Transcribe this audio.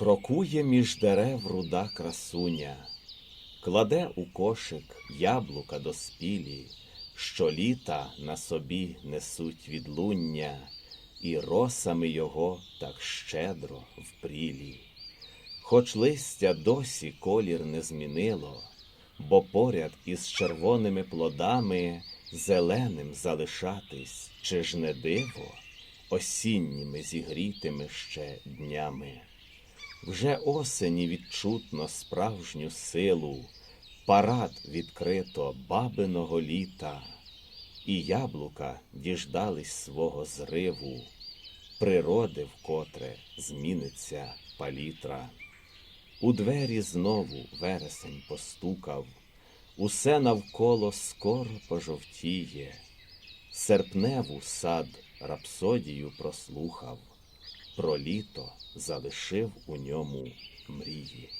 Крокує між дерев руда красуня, кладе у кошик яблука доспілі, що літа на собі несуть відлуння, і росами його так щедро впрілі. Хоч листя досі колір не змінило, бо поряд із червоними плодами зеленим залишатись, чи ж не диво, осінніми зігрітими ще днями. Вже осені відчутно справжню силу, парад відкрито бабиного літа, і яблука діждались свого зриву, природи вкотре зміниться палітра. У двері знову вересень постукав, усе навколо скоро пожовтіє, серпневу сад рапсодію прослухав, про літо залишив у ньому мрії.